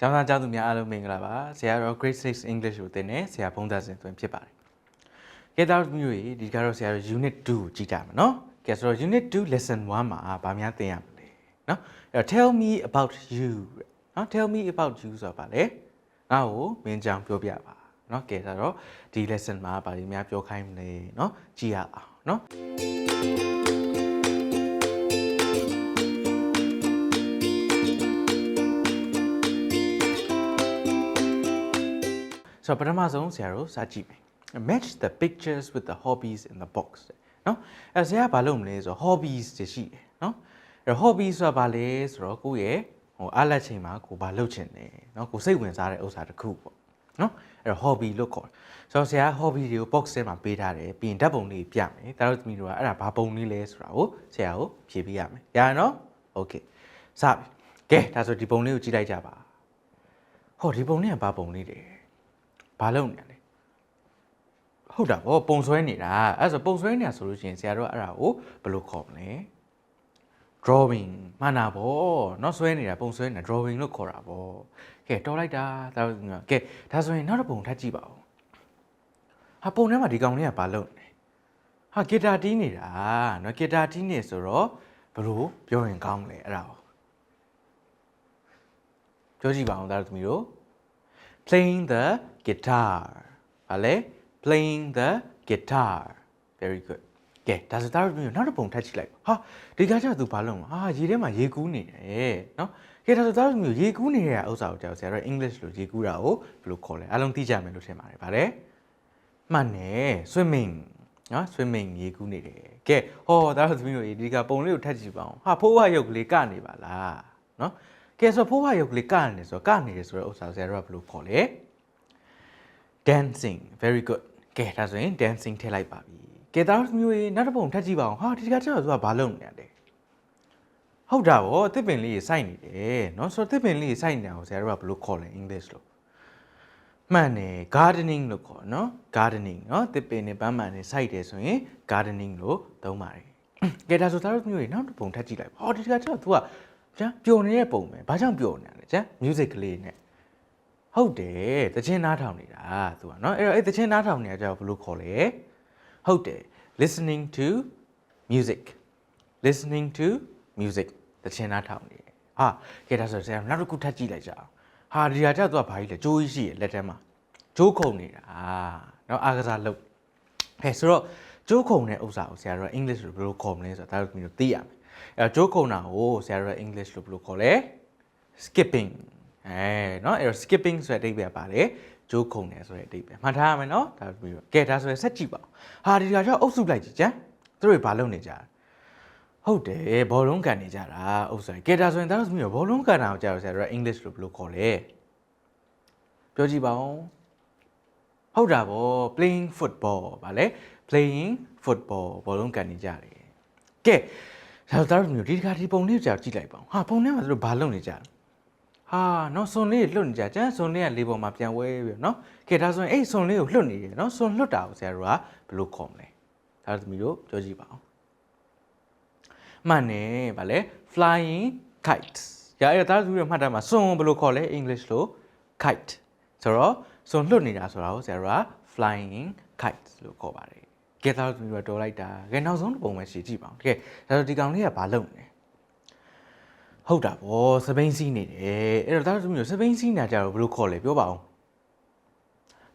ကျောင်းသားကျောင်းသူများအားလုံးမင်္ဂလာပါဆရာတော် Grade 6 English ကိုသင်တဲ့ဆရာဘုံသားစင်သွင်းဖြစ်ပါတယ်ကဲသားတို့မျိုးကြီးဒီကတော့ဆရာတော် Unit 2ကိုကြည့်ကြမှာနော်ကဲဆိုတော့ Unit 2 Lesson 1မှာဗာများသင်ရမလဲနော်အဲ့တော့ tell me about you နော် tell me about you ဆိုတာဗာလေငါ့ကိုမင်းကြောင်ပြောပြပါနော်ကဲဆိုတော့ဒီ lesson မှာဗာဒီများပြောခိုင်းမလဲနော်ကြည့်ရအောင်နော် ဆိုတော့ပထမဆုံးဆရာတို့စကြည့်မယ် match the pictures with the hobbies in the box နော်အဲဆရာကဘာလုပ်မလဲဆိုတော့ hobbies တွေရှိတယ်နော်အဲ hobby ဆိုတာဘာလဲဆိုတော့ကိုယ့်ရဲ့ဟိုအားလက်ချိန်မှာကိုဘာလုပ်ချင်တယ်နော်ကိုစိတ်ဝင်စားတဲ့ဥစ္စာတစ်ခုပေါ့နော်အဲ hobby လို့ခေါ်တယ်ဆိုတော့ဆရာ hobby တွေကို box ထဲမှာပေးထားတယ်ပြီးရင်ဓာတ်ပုံလေးပြမယ်ဒါတို့သမီးတို့ကအဲ့ဒါဘာပုံလေးလဲဆိုတာကိုဆရာကိုဖြေပေးရမယ်ရရနော် okay စပြီကဲဒါဆိုဒီပုံလေးကိုကြည့်လိုက်ကြပါဟောဒီပုံလေးကဘာပုံလေးလဲ ဘာလုပ်နေလဲဟုတ်တာဗောပုံဆွဲနေတာအဲ့ဆိုပုံဆွဲနေတာဆိုလို့ရှိရင်ဆရာတို့အဲ့ဒါကိုဘယ်လိုခေါ်မလဲ drawing မှန်တာဗောနော်ဆွဲနေတာပုံဆွဲနေတာ drawing လို့ခေါ်တာဗောကဲတော်လိုက်တာဒါကဲဒါဆိုရင်နောက်တစ်ပုံထပ်ကြည့်ပါဦးဟာပုံထဲမှာဒီကောင်လေးကဘာလုပ်နေဟာဂီတာတီးနေတာနော်ဂီတာတီးနေဆိုတော့ဘယ်လိုပြောရင်ကောင်းမလဲအဲ့ဒါဗောပြောကြည့်ပါအောင်ဒါတို့သမီးတို့ playing the guitar ဗာလဲ playing the guitar very good ကဲဒါဆိုဒါတို့မျိုးနောက်တစ်ပုံထပ်ကြည့်လိုက်ဟာဒီကကြတော့သူဘာလုပ်မှာဟာရေထဲမှာရေကူးနေတယ်နော်ကဲဒါဆိုဒါတို့မျိုးရေကူးနေတဲ့အဥစ္စာကိုကြောက်ဆရာတို့ English လို့ရေကူးတာကိုဘယ်လိုခေါ်လဲအားလုံးသိကြမယ်လို့ထင်ပါတယ်ဗါလဲမှန်တယ် swimming နော် swimming ရေကူးနေတယ်ကဲဟောဒါတို့မျိုးရေဒီကပုံလေးကိုထပ်ကြည့်ပါအောင်ဟာဖိုးဝရုပ်ကလေးကနေပါလားနော် ကဲဆိုဖိုးဝရုပ်ကလေးကနေဆိုတော့ကနေတယ်ဆိုတော့ဥစ္စာဆရာတို့ကဘယ်လိုခေါ်လဲ dancing very good ကဲဒါဆိုရင် dancing ထည့်လိုက်ပါပြီကဲဒါတော့မျိုးရေနောက်တစ်ပုံထပ်ကြည့်ပါအောင်ဟာဒီကကျတော့သူကဘာလုပ်နေရလဲဟုတ်တာဗောတစ်ပင်လေးစိုက်နေတယ်เนาะဆိုတော့တစ်ပင်လေးစိုက်နေတာကိုဆရာတို့ကဘယ်လိုခေါ်လဲ English လို့မှန်တယ် gardening လို့ခေါ်เนาะ gardening เนาะတစ်ပင်နဲ့ပန်းမှန်နဲ့စိုက်တယ်ဆိုရင် gardening လို့သုံးပါတယ်ကဲဒါဆိုဒါတို့မျိုးရေနောက်တစ်ပုံထပ်ကြည့်လိုက်ဟောဒီကကျတော့ तू က ကျန်ပျော်နေတဲ့ပုံပဲဘာကြောင့်ပျော်နေရလဲကျန် music ကလေးနဲ့ ဟုတ်တယ်တခြင်းနားထောင်နေတာသူကเนาะအဲ့တော့အဲ့တခြင်းနားထောင်နေတာကြောက်ဘယ်လိုခေါ်လဲဟုတ်တယ် listening to music listening to music တခြင်းနားထောင်နေတယ်ဟာကဲဒါဆိုဆရာနောက်တစ်ခုထပ်ကြည့်လိုက်ကြအောင်ဟာဒီဟာကြောက်သူကဘာကြီးလဲကြိုးကြီးရှိရလက်ထဲမှာကြိုးခုံနေတာเนาะအားကစားလုပ်ဟဲ့ဆိုတော့ကြိုးခုံတဲ့ဥစ္စာကိုဆရာတို့က English လို့ဘယ်လိုခေါ်မလဲဆိုတာဒါတို့မျိုးသိရမယ် အဲ့တော့ကြိုးခုံတာကိုဆရာတို့က English လို့ဘယ်လိုခေါ်လဲ skipping အဲเนาะအဲ့တော့ skipping ဆိုတဲ့အဓိပ္ပာယ်ပါတယ်ဂျိုးခုံတယ်ဆိုတဲ့အဓိပ္ပာယ်မှတ်ထားရမယ်เนาะဒါပြီးတော့ကဲဒါဆိုရင်ဆက်ကြည့်ပါဦးဟာဒီကကြောင့်အုပ်စုလိုက်ကြည့်ကြမ်းသူတို့ဘာလုပ်နေကြလဲဟုတ်တယ်ဘောလုံးကန်နေကြတာအုပ်စုကဲဒါဆိုရင်ဒါတို့မျိုးဘောလုံးကန်တာကိုကြာတော့ဆရာတို့က English လို့ဘယ်လိုခေါ်လဲပြောကြည့်ပါဦးဟုတ်တာဗော playing football ဗာလဲ playing football ဘောလုံးကန်နေကြတယ်ကဲ ဒါဆိုဒါတို့မျိုးဒီတခါဒီပုံလေးကိုကြာကြည့်လိုက်ပါဦးဟာပုံထဲမှာသူတို့ဘာလုပ်နေကြလဲဟာနော်စွန်လေးလွတ်နေကြကျန်စွန်လေးကလေးပေါ်မှာပြန်ဝဲပြီးတော့နော်ကဲဒါဆိုရင်အဲ့စွန်လေးကိုလွတ်နေတယ်နော်စွန်လွတ်တာကိုဆရာတို့ကဘယ်လိုခေါ်မလဲဒါသမီးတို့ပြောကြည့်ပါအောင်မှန်တယ်ဗာလဲ flying kites ရအဲ့ဒါသမီးတို့မှတ်တာမှာစွန်ဘယ်လိုခေါ်လဲ English လို့ kite ဆိုတော့စွန်လွတ်နေတာဆိုတာကိုဆရာတို့က flying kites လို့ခေါ်ပါတယ် ကဲဒါသမီးတို့တော်လိုက်တာကဲနောက်ဆုံးတစ်ပုံပဲရှင်းကြည့်ပါအောင်ကဲဒါဆိုဒီကောင်လေးကဘာလုပ်နေလဲဟုတ်တာဗောစပိန်စီးနေတယ်အဲ့တော့ဒါဆိုမျိုးစပိန်စီးနေတာကြတော့ဘယ်လိုခေါ်လဲပြောပါဦး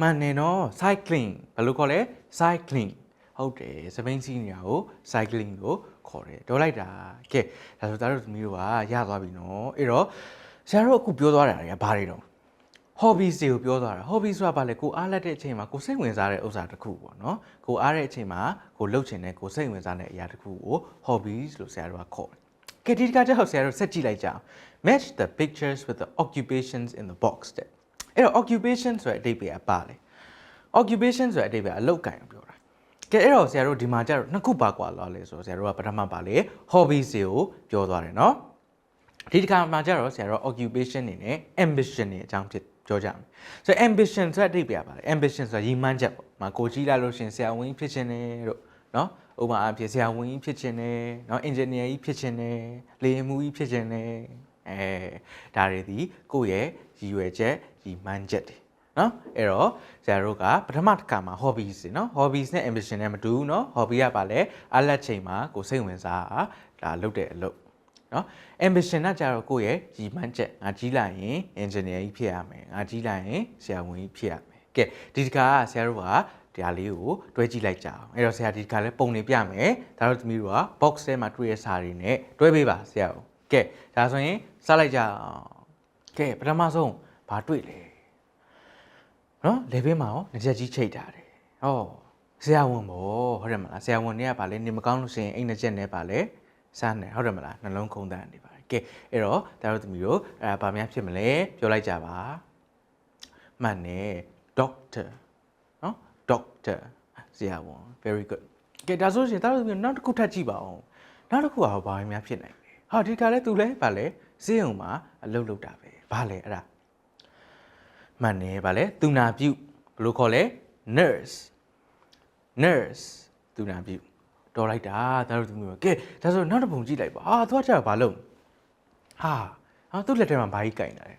မှန်တယ်နော် cycling ဘယ်လိုခေါ်လဲ cycling ဟုတ်တယ်စပိန်စီးနေတာကို cycling ကိုခေါ်တယ်ဒေါ်လိုက်တာကဲဒါဆိုဒါတို့သမီးတို့ကရသွားပြီနော်အဲ့တော့ဆရာတို့အခုပြောသွားတာတွေကဘာတွေတော့ hobbies တွေကိုပြောသွားတာ hobbies ဆိုတာဘာလဲကိုအားလက်တဲ့အချိန်မှာကိုစိတ်ဝင်စားတဲ့ဥစ္စာတစ်ခုပေါ့နော်ကိုအားတဲ့အချိန်မှာကိုလှုပ်ချင်တဲ့ကိုစိတ်ဝင်စားတဲ့အရာတစ်ခုကို hobbies လို့ဆရာတို့ကခေါ်တယ် ကဲဒီတကကြောက်ဆရာတို့ဆက်ကြည့်လိုက်ကြအောင် match the pictures with the occupations in the box တဲ့အဲ့တော့ occupation ဆိုတဲ့အဓိပ္ပာယ်ကပါလေ occupation ဆိုတဲ့အဓိပ္ပာယ်အလုပ်ကိုင်ကိုပြောတာကဲအဲ့တော့ဆရာတို့ဒီမှာကျတော့နှစ်ခုပါကွာလာလဲဆိုတော့ဆရာတို့ကပထမပါလေ hobbies တွေကိုပြောသွားတယ်เนาะဒီတစ်ခါမှာကျတော့ဆရာတို့ occupation နေနဲ့ ambition နေအကြောင်းဖြစ် ပြောကြမယ်ဆိုတော့ ambition ဆိုတဲ့အဓိပ္ပာယ်ပါတယ် ambition ဆိုတာရည်မှန်းချက်ပေါ့မကိုကြီးလာလို့ရှင်ဆရာဝန်ကြီးဖြစ်ချင်တယ်တို့နော်ဥပမာအဖြစ်ဆရာဝန်ကြီးဖြစ်ချင်တယ်နော် engineer ကြီးဖြစ်ချင်တယ်လေယာဉ်မှူးကြီးဖြစ်ချင်တယ်အဲဒါတွေဒီကိုယ့်ရဲ့ရည်ရွယ်ချက်ရည်မှန်းချက်တွေနော်အဲ့တော့ဇာတို့ကပထမတစ်ခါမှာ hobbies တွေနော် hobbies နဲ့ ambition နဲ့မတူဘူးနော် hobby ကပါလေအလက်ချိန်မှာကိုစိတ်ဝင်စားတာလုပ်တဲ့အလုပ် နော် ambition ကကြတော့ကိုယ့်ရဲ့ရည်မှန်းချက်ငါကြီးလိုက်ရင် engineer ကြီးဖြစ်ရမယ်ငါကြီးလိုက်ရင်ဆရာဝန်ကြီးဖြစ်ရမယ်ကဲဒီတစ်ခါကဆရာတို့ကဒီဟာလေးကိုတွဲကြည့်လိုက်ကြအောင်အဲ့တော့ဆရာဒီတစ်ခါလဲပုံနေပြမယ်ဒါတော့သမီးတို့က box ထဲမှာတွေ့ရစာတွေနဲ့တွဲပေးပါဆရာကိုကဲဒါဆိုရင်စလိုက်ကြအောင်ကဲပထမဆုံးဘာတွေ့လဲနော်လေဘေးမှာရောငကြက်ကြီးချိတ်ထားတယ်။ဟောဆရာဝန်ပေါ့ဟုတ်တယ်မလားဆရာဝန်တွေကဗာလဲနေမကောင်းလို့ရှိရင်အိမ်ငကြက်နဲ့ဗာလဲ စားနေဟုတ်တယ်မလားနှလုံးခုန်တန်းနေပါတယ်။ကဲအဲ့တော့ဒါတို့သမီးတို့အဲဗာများဖြစ်မလဲပြောလိုက်ကြပါ။မှန်တယ် doctor နော် doctor ဆရာဝန် very good ကဲဒါဆိုရင်ဒါတို့သမီးတို့နောက်တစ်ခုထပ်ကြည့်ပါဦး။နောက်တစ်ခုကဘာများဖြစ်နိုင်လဲ။ဟာဒီကလည်းသူလဲဗာလဲဈေးုံမှာအလုပ်လုပ်တာပဲ။ဘာလဲအဲ့ဒါမှန်တယ်ဗာလဲသူနာပြုဘယ်လိုခေါ်လဲ nurse nurse သူနာပြု တော်လိုက်တာဒါတို့သူမျိုးကဲဒါဆိုနောက်တစ်ပုံကြည့်လိုက်ပါဟာသွားချာဘာလုပ်ဟာဟာသူ့လက်ထဲမှာဘာကြီးကင်လာလဲ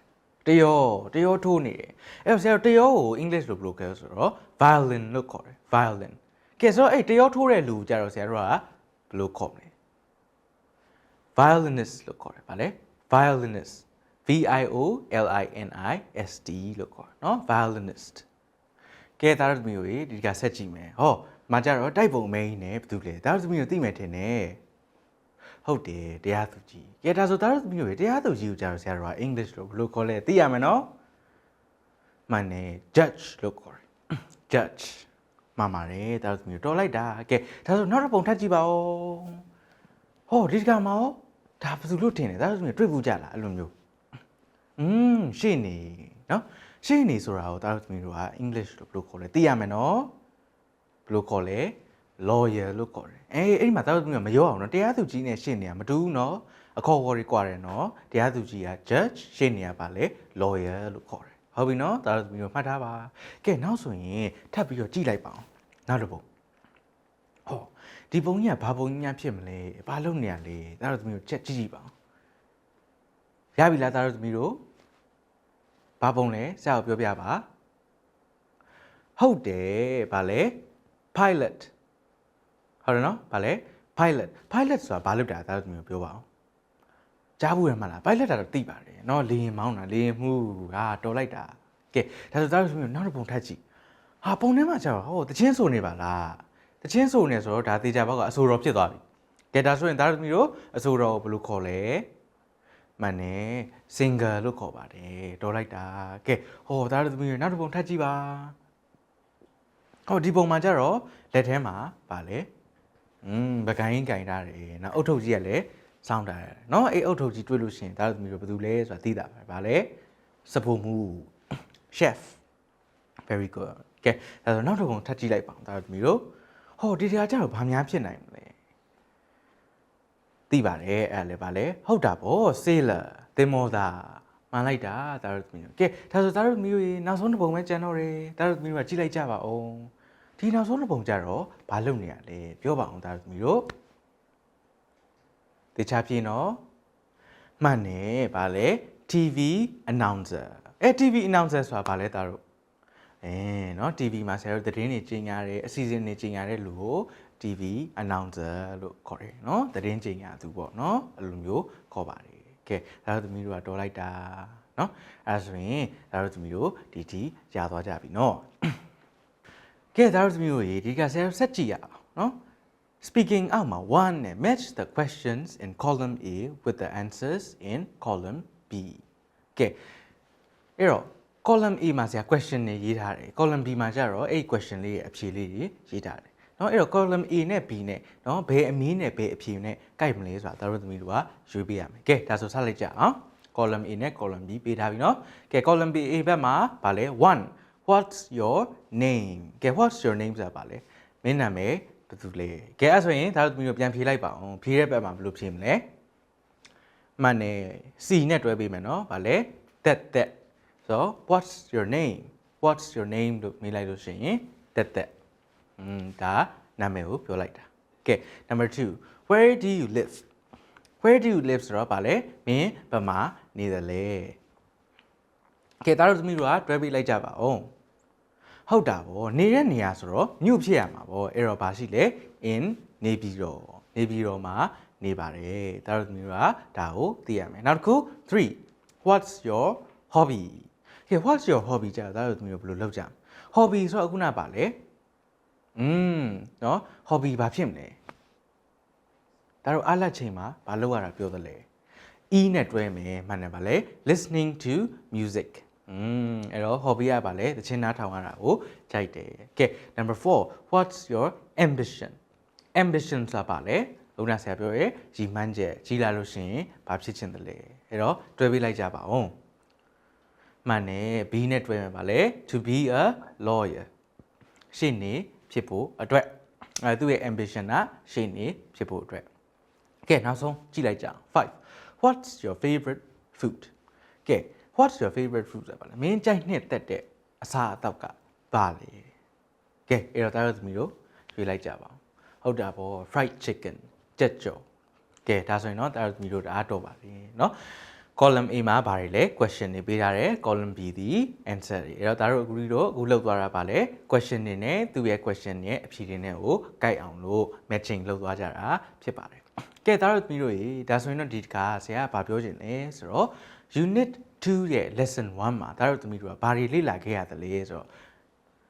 တယောတယောထိုးနေတယ်အဲ့တော့ဆရာတို့တယောကို English လို့ဘယ်လိုခေါ်ဆိုတော့ violin လို့ခေါ်တယ် violin ကဲဆိုတော့အဲ့တယောထိုးတဲ့လူကြတော့ဆရာတို့ကဘယ်လိုခေါ်မလဲ violinist လို့ခေါ်တယ်ဗာလဲ violinist V I O L I N I S T လို့ခေါ်တယ်เนาะ violinist ကဲသားတို့သမီးတို့ဒီကဆက်ကြည့်မယ်ဟော မကြတော့တိုက်ပုံမင်းနဲ့ဘာတူလဲသားတို့သမီးတို့သိမယ်ထင်တယ်ဟုတ်တယ်တရားသူကြီးကဲဒါဆိုသားတို့သမီးတို့တရားသူကြီးကိုကြားတော့ဆရာတော်က English လို့ဘယ်လိုခေါ်လဲသိရမယ်နော်မှန်တယ် judge လို့ခေါ်တယ် judge မှန်ပါတယ်သားတို့သမီးတို့တော်လိုက်တာကဲဒါဆိုနောက်တစ်ပုံထပ်ကြည့်ပါဦးဟောဒီကမှာရောဒါဘာလို့ထင်လဲသားတို့သမီးတို့တွေ့ဘူးကြလားအဲ့လိုမျိုး อืมရှေ့နေเนาะရှေ့နေဆိုတာကိုတားတို့သမီးတို့က English လို့ဘယ်လိုခေါ်လဲသိရမယ်နော် ဘယ်လိုခေါ်လဲ lawyer လို့ခေါ်တယ်အေးအဲ့ဒီမှာတားတို့သမီးကမရောအောင်နော်တရားသူကြီးနဲ့ရှေ့နေကမတူဘူးနော်အခေါ်အဝေါ်တွေကွာတယ်နော်တရားသူကြီးက judge ရှေ့နေကပါလေ lawyer လို့ခေါ်တယ်ဟုတ်ပြီနော်တားတို့သမီးတို့မှတ်ထားပါကဲနောက်ဆိုရင်ထပ်ပြီးတော့ကြည့်လိုက်ပါအောင်နောက်တစ်ပုံဟောဒီပုံကြီးကဘာပုံကြီးများဖြစ်မလဲဘာလုပ်နေရလဲတားတို့သမီးတို့ချက်ကြည့်ကြည့်ပါအောင်ရပြီလားသားတို့သမီးတို့ဘာပုံလဲဆရာကိုပြောပြပါဟုတ်တယ်ဗာလဲ pilot ဟုတ်တယ်နော်ဗာလဲ pilot pilot ဆိုတာဘာလုပ်တာဒါတို့မျိုးပြောပါအောင်ကြားဘူးရမှာလား pilot တာတော့သိပါတယ်နော်လေရင်မောင်းတာလေရင်မှုဟာတော်လိုက်တာကဲဒါဆိုဒါတို့မျိုးနောက်တစ်ပုံထပ်ကြည့်ဟာပုံထဲမှာကျတော့ဟောတချင်းဆိုနေပါလားတချင်းဆိုနေဆိုတော့ဒါသေးကြဘောက်ကအဆိုတော်ဖြစ်သွားပြီကဲဒါဆိုရင်ဒါတို့မျိုးအဆိုတော်ကိုဘယ်လိုခေါ်လဲမှန်တယ် single လို့ခေါ်ပါတယ်တော်လိုက်တာကဲဟောဒါတို့မျိုးနောက်တစ်ပုံထပ်ကြည့်ပါ ဟောဒီပုံမှာကျတော့လက်ထဲမှာပါလေอืมပကိုင်းကင်ထားတယ်နော်အုတ်ထုပ်ကြီးကလည်းစောင်းထားတယ်နော်အဲ့အုတ်ထုပ်ကြီးတွေ့လို့ရှိရင်ဒါသမီးတို့ဘာလုပ်လဲဆိုတာသိတာပဲဗာလေစပုံမှု chef very good ကဲဒါဆိုနောက်တစ်ပုံထပ်ကြည့်လိုက်ပါဒါသမီးတို့ဟောဒီတရားကျတော့ဘာများဖြစ်နိုင်မလဲသိပါတယ်အဲ့လည်းဗာလေဟုတ်တာဗော sailor သင်္ဘောသားမှန်လိုက်တာဒါတို့သမီးတို့ကဲဒါဆိုဒါတို့သမီးတို့ရေနောက်ဆုံးတစ်ပုံပဲကြံတော့တယ်ဒါတို့သမီးတို့ကကြည့်လိုက်ကြပါဦး ဒီနောက်ဆုံးတစ်ပုံကြတော့ဘာလုပ်နေရလဲပြောပါအောင်ဒါတို့သမီးတို့တေချာပြင်းတော့မှန်တယ်ဗာလဲ TV announcer အဲ TV announcer ဆိုတာဗာလဲဒါတို့အဲเนาะ TV မှာဆရာတို့သတင်းတွေကြီးညာတယ်အစီအစဉ်တွေကြီးညာတဲ့လူကို TV announcer လို့ခေါ်တယ်เนาะသတင်းကြီးညာသူပေါ့เนาะအဲ့လိုမျိုးခေါ်ပါတယ်ကဲဒါတို့သမီးတို့ကတော်လိုက်တာเนาะအဲ့ဒါဆိုရင်ဒါတို့သမီးတို့ဒီဒီရသွားကြပြီเนาะ ကဲဒါတို့သမီးတို့ရေဒီကဆရာတို့ဆက်ကြည့်ရအောင်เนาะ Speaking out မှာ1နဲ့ match the questions in column A with the answers in column B ကဲအဲ့တော့ column A မှာဆရာ question တွေရေးထားတယ် column B မှာကျတော့အဲ့ဒီ question လေးရဲ့အဖြေလေးတွေရေးထားတယ်เนาะအဲ့တော့ column A နဲ့ B နဲ့เนาะဘယ်အမီးနဲ့ဘယ်အဖြေနဲ့ကိုက်မလဲဆိုတာတို့သမီးတို့ကရွေးပေးရမယ်ကဲဒါဆိုဆက်လိုက်ကြအောင် column A နဲ့ column B ပေးထားပြီเนาะကဲ column B A ဘက်မှာဗာလဲ1 what's your name ကဲ what's your name ဆိုတာပါလေမင်းနာမည်ဘယ်သူလဲကဲအဲ့ဆိုရင်ဒါတို့သမီးတို့ပြန်ဖြေလိုက်ပါအောင်ဖြေတဲ့ဘက်မှာဘယ်လိုဖြေမလဲမှန်တယ် C နဲ့တွဲပေးမယ်နော်ဗာလဲ that that so what's your name what's your name လို့မေးလိုက်လို့ရှိရင် that that อืมဒါနာမည်ကိုပြောလိုက်တာကဲ number 2 where do you live where do you live ဆိုတော့ဗာလဲမင်းဘယ်မှာနေသလဲကဲဒါတို့သမီးတို့ကတွဲပေးလိုက်ကြပါအောင် ဟုတ်တာဗောနေတဲ့နေရာဆိုတော့မြို့ဖြစ်ရမှာဗောအဲ့တော့ဘာရှိလဲ in နေပြည်တော်နေပြည်တော်မှာနေပါတယ်သားတို့သမီးတို့ကဒါကိုသိရမယ်နောက်တစ်ခု3 what's your hobby ကဲ what's your hobby ကြာသားတို့သမီးတို့ဘယ်လိုလုပ်ကြမလဲ hobby ဆိုတော့အခုနပါလေอืมเนาะ hobby ဘာဖြစ်မလဲဒါတို့အားလက်ချိန်မှာဘာလုပ်ရတာပြောသလဲ e နဲ့တွဲမယ်မှန်တယ်ဗာလေ listening to music อืมအဲ့တော့ hobby ကဗာလေသချင်းနားထောင်ရတာကိုကြိုက်တယ်ကဲ number 4 what's your ambition ambition ဆိုတာဗာလေလုံနာဆရာပြောရဲရည်မှန်းချက်ကြီးလာလို့ရှိရင်ဘာဖြစ်ချင်တယ်လဲအဲ့တော့တွဲပေးလိုက်ကြပါဦးမှန်တယ် B နဲ့တွဲမယ်ဗာလေ to be a lawyer ရှေ့နေဖြစ်ဖို့အတွက်အဲသူ့ရဲ့ ambition ကရှေ့နေဖြစ်ဖို့အတွက်ကဲနောက်ဆုံးကြည့်လိုက်ကြအောင်5 what's your favorite food ကဲ what's your favorite food ဆိုတာဗာလဲမင်းကြိုက်နှစ်သက်တဲ့အစားအသောက်ကဘာလဲကဲအဲ့တော့တားရသမီးတို့ရွေးလိုက်ကြပါအောင်ဟုတ်တာပေါ့ fried chicken ကြက်ကြော်ကဲဒါဆိုရင်တော့တားရသမီးတို့တအားတော့ပါပြီเนาะ column A မှာဘာတွေလဲ question တွေပေးထားတယ် column B ဒီ answer တွေအဲ့တော့ဒါတို့အခုတို့အခုလောက်သွားတာပါလဲ question တွေနဲ့သူ့ရဲ့ question ရဲ့အဖြေတွေနဲ့ကိုကိုက်အောင်လို့ matching လုပ်သွားကြတာဖြစ်ပါတယ် ကဲဒါတို့သမီးတို့ရေဒါဆိုရင်တော့ဒီတခါဆရာကဘာပြောချင်လဲဆိုတော့ unit 2ရဲ့ lesson 1မှာဒါတို့သမီးတို့ကဘာတွေလေ့လာခဲ့ရသလဲဆိုတော့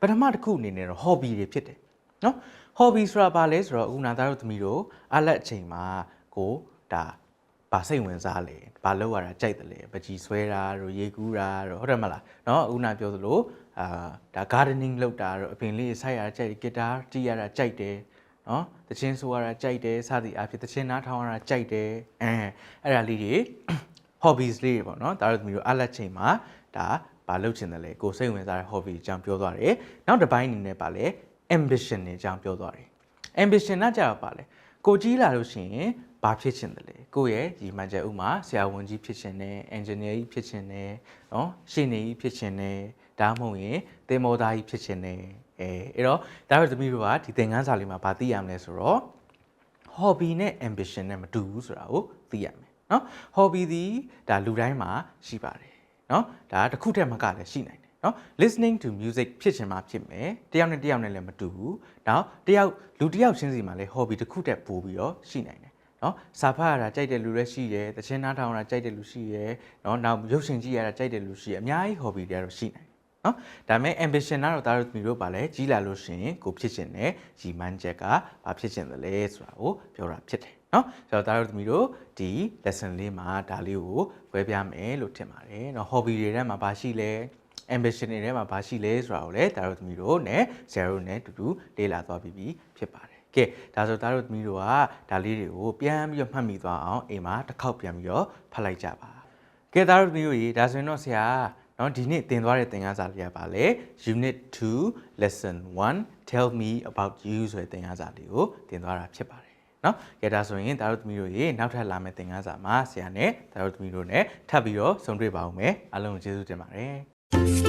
ပထမတစ်ခုအနေနဲ့တော့ hobby တွေဖြစ်တယ်နော် hobby ဆိုတာဘာလဲဆိုတော့အခုနာသားတို့သမီးတို့အလက်အချိန်မှာကိုဒါဘာစိတ်ဝင်စားလဲဘာလောက်ရတာကြိုက်တယ်လဲပကြီးဆွဲတာတို့ရေကူးတာတို့ဟုတ်တယ်မလားเนาะအခုနာပြောသလိုအာဒါ gardening လုပ်တာတို့အပင်လေးဆိုက်ရတာကြိုက်တယ်ဂီတာတီးရတာကြိုက်တယ် နော်တခြင်းဆိုရတာကြိုက်တယ်စသည်အဖြစ်တခြင်းနားထောင်ရတာကြိုက်တယ်အဲအဲ့ဒါလေးတွေ hobbies လေးတွေပေါ့နော်ဒါတို့သမီးတို့အားလက်ချိန်မှာဒါဘာလုပ်ချင်တယ်လဲကိုစိတ်ဝင်စားတဲ့ hobby အကြောင်းပြောသွားတယ်နောက်တစ်ပိုင်းအနေနဲ့ပါလဲ ambition တွေအကြောင်းပြောသွားတယ် ambition ကကြတော့ပါလဲကိုကြီးလာလို့ရှိရင်ဘာဖြစ်ချင်တယ်လဲကိုရဲ့ရည်မှန်းချက်ဥမာဆရာဝန်ကြီးဖြစ်ချင်တယ် engineer ကြီးဖြစ်ချင်တယ်နော်ရှေ့နေကြီးဖြစ်ချင်တယ်ဒါမှမဟုတ်ရင်သင်္ဘောသားကြီးဖြစ်ချင်တယ် အဲအဲ့တော့ဒါပေမဲ့သမီးတို့ကဒီသင်ခန်းစာလေးမှာဗာသိရမလဲဆိုတော့ hobby နဲ့ ambition နဲ့မတူဘူးဆိုတာကိုသိရမယ်เนาะ hobby ဒီဒါလူတိုင်းမှာရှိပါတယ်เนาะဒါတစ်ခုတည်းမကလည်းရှိနိုင်တယ်เนาะ listening to music ဖြစ်ချင်မှဖြစ်မယ်တယောက်နဲ့တယောက်နဲ့လည်းမတူဘူးနောက်တယောက်လူတယောက်ချင်းစီမှာလည်း hobby တစ်ခုတည်းပို့ပြီးတော့ရှိနိုင်တယ်เนาะစာဖတ်ရတာကြိုက်တဲ့လူလည်းရှိရဲသချင်းနားထောင်ရတာကြိုက်တဲ့လူရှိရဲเนาะနောက်ရုပ်ရှင်ကြည့်ရတာကြိုက်တဲ့လူရှိရဲအများကြီး hobby တွေကတော့ရှိနိုင်တယ် နော်ဒါပေမဲ့ ambition ကတော့ဒါတို့မျိုးပါလဲကြီးလာလို့ရှိရင်ကိုဖြစ်ချင်တဲ့ရည်မှန်းချက်ကဘာဖြစ်ချင်တယ်လဲဆိုတာကိုပြောတာဖြစ်တယ်နော်ဆိုတော့ဒါတို့မျိုးတို့ဒီ lesson လေးမှာဒါလေးကိုဝဲပြမယ်လို့ထင်ပါတယ်နော် hobby တွေထဲမှာဘာရှိလဲ ambition တွေထဲမှာဘာရှိလဲဆိုတာကိုလည်းဒါတို့သမီးတို့နဲ့ zero နဲ့တူတူလေ့လာသွားပြီးပြီဖြစ်ပါတယ်ကဲဒါဆိုဒါတို့သမီးတို့ကဒါလေးတွေကိုပြန်ပြီးတော့မှတ်မိသွားအောင်အိမ်မှာတစ်ခေါက်ပြန်ပြီးတော့ဖတ်လိုက်ကြပါကဲဒါတို့သမီးတို့ရေဒါဆိုရင်တော့ဆရာ เนาะဒီနေ့သင်သွားတဲ့သင်ခန်းစာလေးကပါလေ unit 2 lesson 1 tell me about you ဆိုတဲ့သင်ခန်းစာလေးကိုသင်သွားတာဖြစ်ပါတယ်เนาะကြဒါဆိုရင်ဒါတို့သမီးတို့ရေနောက်ထပ်လာမယ့်သင်ခန်းစာမှာဆရာနဲ့ဒါတို့သမီးတို့နဲ့ထပ်ပြီးတော့ဆုံတွေ့ပါဦးမယ်အားလုံးကိုကျေးဇူးတင်ပါတယ်